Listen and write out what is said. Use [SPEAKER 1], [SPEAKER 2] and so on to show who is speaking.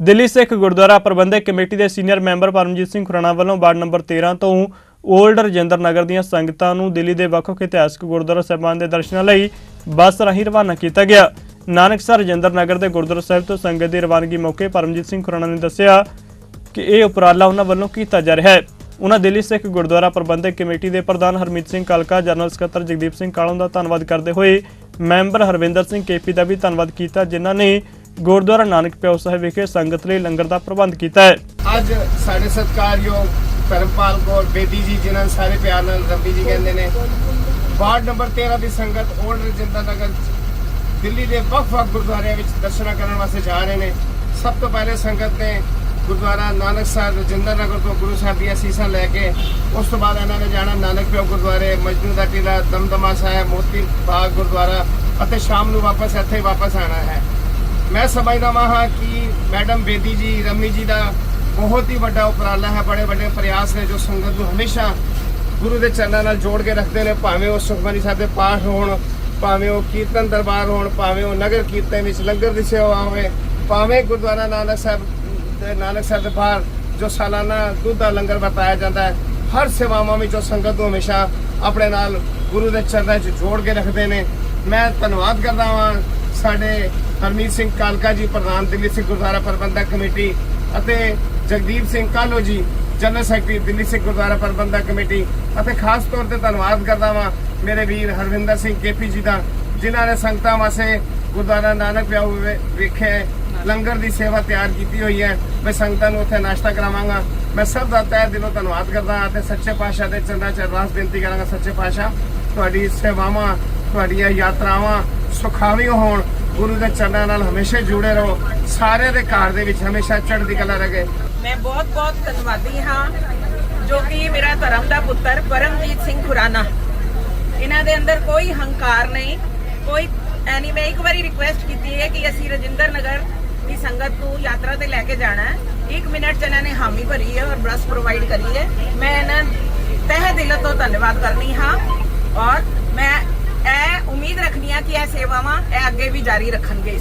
[SPEAKER 1] Delhi Sikh Gurdwara Prabandhak committee ਦੇ senior member Paramjit Singh Khurana ਵੱਲੋਂ ward number 13 ਤੋਂ ਓਲਡ ਰਜਿੰਦਰ ਨਗਰ ਦੀਆਂ ਸੰਗਤਾਂ ਨੂੰ ਦਿੱਲੀ ਦੇ ਵੱਖ-ਵੱਖ ਇਤਿਹਾਸਕ ਗੁਰਦੁਆਰਾ ਸਾਹਿਬਾਨ ਦੇ ਦਰਸ਼ਨਾਂ ਲਈ ਬੱਸ ਰਾਹੀਂ ਰਵਾਨਾ ਕੀਤਾ ਗਿਆ। ਨਾਨਕਸਰ ਰਜਿੰਦਰ ਨਗਰ ਦੇ ਗੁਰਦੁਆਰਾ ਸਾਹਿਬ ਤੋਂ ਸੰਗਤ ਦੀ ਰਵਾਨਗੀ ਮੌਕੇ ਪਰਮਜੀਤ ਸਿੰਘ ਖੁਰਾਣਾ ਨੇ ਦੱਸਿਆ ਕਿ ਇਹ ਉਪਰਾਲਾ ਉਹਨਾਂ ਵੱਲੋਂ ਕੀਤਾ ਜਾ ਰਿਹਾ ਹੈ। ਉਹਨਾਂ ਦਿੱਲੀ ਸਿੱਖ ਗੁਰਦੁਆਰਾ ਪ੍ਰਬੰਧਕ ਕਮੇਟੀ ਦੇ ਪ੍ਰਧਾਨ ਹਰਮੀਤ ਸਿੰਘ ਕਲਕਾ, ਜਨਰਲ ਸਕੱਤਰ ਜਗਦੀਪ ਸਿੰਘ ਕਾਲੋਂ ਦਾ ਧੰਨਵਾਦ ਕਰਦੇ ਹੋਏ ਮੈਂਬਰ ਹਰਵਿੰਦਰ ਸਿੰਘ ਕੇਪੀ ਦਾ ਵੀ ਧੰਨਵਾਦ ਕੀਤਾ, ਜਿਨ੍ਹਾਂ ਨੇ ਗੁਰਦੁਆਰਾ ਨਾਨਕ ਪਿਆਉ ਸਾਹਿਬ ਵਿਖੇ ਸੰਗਤ ਲਈ ਲੰਗਰ ਦਾ ਪ੍ਰਬੰਧ ਕੀਤਾ ਹੈ।
[SPEAKER 2] ਅੱਜ ਸਾਡੇ ਸਤਿਕਾਰਯੋਗ ਧਰਮਪਾਲ ਕੌਰ ਬੇਦੀ ਜੀ, ਜਿਨ੍ਹਾਂ ਨੂੰ ਸਾਰੇ ਪਿਆਰ ਨਾਲ ਰੰਬੀ ਜੀ ਕਹਿੰਦੇ ਨੇ, ਵਾਰਡ ਨੰਬਰ 13 ਦੀ ਸੰਗਤ ਓਲਡ ਰਜਿੰਦਰ ਨਗਰ, ਦਿੱਲੀ ਦੇ ਵੱਖ-ਵੱਖ ਗੁਰਦੁਆਰਿਆਂ ਵਿੱਚ ਦਰਸ਼ਨਾਂ ਕਰਨ ਵਾਸਤੇ ਜਾ ਰਹੇ ਨੇ। ਸਭ ਤੋਂ ਪਹਿਲੇ ਸੰਗਤ ਨੇ ਗੁਰਦੁਆਰਾ ਨਾਨਕ ਸਾਹਿਬ ਰਜਿੰਦਰ ਨਗਰ ਤੋਂ ਗੁਰੂ ਸਾਹਿਬ ਦੀਆਂ ਸੀਸਾਂ ਲੈ ਕੇ, ਉਸ ਤੋਂ ਬਾਅਦ ਇਹਨਾਂ ਨੇ ਜਾਣਾ ਨਾਨਕ ਪਿਓ ਗੁਰਦੁਆਰੇ, ਮਜਨੂ ਦਾ ਟਿਲਾ, ਦਮਦਮਾ ਸਾਹਿਬ, ਮੋਤੀ ਬਾਗ ਗੁਰਦੁਆਰਾ ਅਤੇ ਸ਼ਾਮ ਨੂੰ ਵਾਪਸ ਇੱਥੇ ਵਾਪਸ ਆਣਾ ਹੈ। ਮੈਂ ਸਮਝਦਾ ਹਾਂ ਕਿ ਮੈਡਮ ਬੇਦੀ ਜੀ, ਰਮੀ ਜੀ ਦਾ ਬਹੁਤ ਹੀ ਵੱਡਾ ਉਪਰਾਲਾ ਹੈ, ਬੜੇ ਵੱਡੇ ਪ੍ਰਯਾਸ ਨੇ ਜੋ ਸੰਗਤ ਨੂੰ ਹਮੇਸ਼ਾ ਗੁਰੂ ਦੇ ਚਰਨਾਂ ਨਾਲ ਜੋੜ ਕੇ ਰੱਖਦੇ ਨੇ, ਭਾਵੇਂ ਉਹ ਸੁਖਮਨੀ ਸਾਹਿਬ ਦੇ ਪਾਠ ਹੋਣ, ਭਾਵੇਂ ਉਹ ਕੀਰਤਨ ਦਰਬਾਰ ਹੋਣ, ਭਾਵੇਂ ਉਹ ਨਗਰ ਕੀਰਤਨ ਵਿੱਚ ਲੰਗਰ ਦੀ ਸੇਵਾ ਹੋਵੇ, ਭਾਵੇਂ ਗੁਰਦੁਆਰਾ ਨਾਨਕ ਸਾਹਿਬ ਤੇ ਨਾਨਕ ਸਾਹਿਬ ਦੇ ਬਾਹਰ ਜੋ ਸਾਲਾਨਾ ਦੁੱਧ ਦਾ ਲੰਗਰ ਵਰਤਾਇਆ ਜਾਂਦਾ ਹੈ, ਹਰ ਸੇਵਾਵਾਂ ਵਿੱਚ ਉਹ ਸੰਗਤ ਨੂੰ ਹਮੇਸ਼ਾ ਆਪਣੇ ਨਾਲ ਗੁਰੂ ਦੇ ਚਰਨਾਂ 'ਚ ਜੋੜ ਕੇ ਰੱਖਦੇ ਨੇ। ਮੈਂ ਧੰਨਵਾਦ ਕਰਦਾ ਹਾਂ ਸਾਡੇ ਹਰਮੀਤ ਸਿੰਘ ਕਾਲਕਾ ਜੀ, ਪ੍ਰਧਾਨ ਦਿੱਲੀ ਸਿੱਖ ਗੁਰਦੁਆਰਾ ਪ੍ਰਬੰਧਕ ਕਮੇਟੀ ਅਤੇ Jagdeep Singh Kahlon ji, general secretary Delhi Sikh Gurdwara Prabandhak committee ਅਤੇ ਖਾਸ ਤੌਰ ਤੇ ਧੰਨਵਾਦ ਕਰਦਾ ਵਾਂ ਮੇਰੇ ਵੀਰ ਹਰਵਿੰਦਰ ਸਿੰਘ ਕੇਪੀ ਜੀ ਦਾ, ਜਿਨ੍ਹਾਂ ਨੇ ਸੰਗਤਾਂ ਵਾਸਤੇ ਗੁਰਦੁਆਰਾ ਨਾਨਕ ਪਿਆਉ ਵਿ- ਵਿਖੇ ਲੰਗਰ ਦੀ ਸੇਵਾ ਤਿਆਰ ਕੀਤੀ ਹੋਈ ਹੈ। ਮੈਂ ਸੰਗਤਾਂ ਨੂੰ ਉੱਥੇ ਨਾਸ਼ਤਾ ਕਰਾਵਾਂਗਾ। ਮੈਂ ਸਭ ਦਾ ਤਹਿ ਦਿਲੋਂ ਧੰਨਵਾਦ ਕਰਦਾ ਹਾਂ ਤੇ ਸੱਚੇ ਪਾਤਸ਼ਾਹ ਦੇ ਚਰਨਾਂ 'ਚ ਬੇਨਤੀ ਕਰਾਂਗਾ, ਸੱਚੇ ਪਾਤਸ਼ਾਹ, ਤੁਹਾਡੀ ਸੇਵਾਵਾਂ, ਤੁਹਾਡੀਆਂ ਯਾਤਰਾਵਾਂ ਸੁਖਾਵੀ ਹੋਣ। ਗੁਰੂ ਦੇ ਚਰਨਾਂ ਨਾਲ ਹਮੇਸ਼ਾ ਜੁੜੇ ਰਹੋ। ਸਾਰਿਆਂ ਦੇ ਘਰ ਦੇ ਵਿੱਚ ਹਮੇਸ਼ਾ ਚੜ੍ਹਦੀ ਕਲਾ ਰਹੇ।
[SPEAKER 3] ਮੈਂ ਬਹੁਤ ਬਹੁਤ ਧੰਨਵਾਦੀ ਹਾਂ, ਜੋ ਕਿ ਮੇਰਾ ਧਰਮ ਦਾ ਪੁੱਤਰ ਪਰਮਜੀਤ ਸਿੰਘ ਖੁਰਾਨਾ। ਇਹਨਾਂ ਦੇ ਅੰਦਰ ਕੋਈ ਹੰਕਾਰ ਨਹੀਂ। ਕੋਈ ਐਨੀ ਮੈਂ ਇੱਕ ਵਾਰੀ ਰਿਕੁਐਸਟ ਕੀਤੀ ਹੈ ਕਿ ਅਸੀਂ ਰਜਿੰਦਰ ਨਗਰ ਦੀ ਸੰਗਤ ਨੂੰ ਯਾਤਰਾ ਤੇ ਲੈ ਕੇ ਜਾਣਾ ਹੈ। ਇੱਕ ਮਿੰਟ ਚ ਇਹਨਾਂ ਨੇ ਹਾਮੀ ਭਰੀ ਹੈ ਔਰ ਬੱਸ ਪ੍ਰੋਵਾਈਡ ਕਰੀ ਹੈ। ਮੈਂ ਇਹਨਾਂ ਤਹਿ ਦਿਲ ਤੋਂ ਧੰਨਵਾਦ ਕਰਨੀ ਹਾਂ ਔਰ ਮੈਂ ਇਹ ਉਮੀਦ ਰੱਖਨੀ ਹਾਂ ਕਿ ਇਹ ਸੇਵਾਵਾਂ ਇਹ ਅੱਗੇ ਵੀ ਜਾਰੀ ਰੱਖਣਗੇ